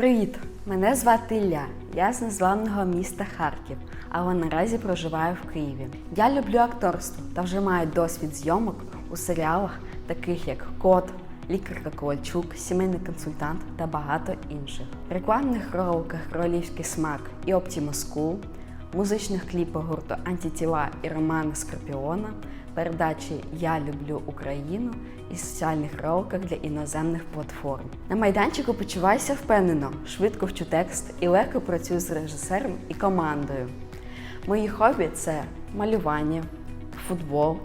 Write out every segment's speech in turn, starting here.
Привіт! Мене звати Ілля. Я з незламного міста Харків, але наразі проживаю в Києві. Я люблю акторство та вже маю досвід зйомок у серіалах, таких як Кот, Лікарка Ковальчук, Сімейний консультант та багато інших. В Рекламних роликах Королівський смак і School, музичних кліпах гурту Антитіла і Романа Скорпіона, передачі Я люблю Україну і соціальних роликах для іноземних платформ. На майданчику почуваюся впевнено, швидко вчу текст і легко працюю з режисером і командою. Мої хобі це малювання, футбол,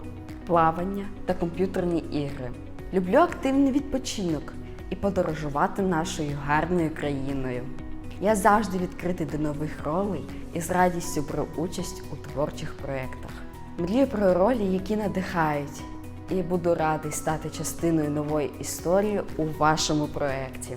плавання та комп'ютерні ігри. Люблю активний відпочинок і подорожувати нашою гарною країною. Я завжди відкритий до нових ролей і з радістю беру участь у творчих проєктах. Мрію про ролі, які надихають, і буду радий стати частиною нової історії у вашому проєкті.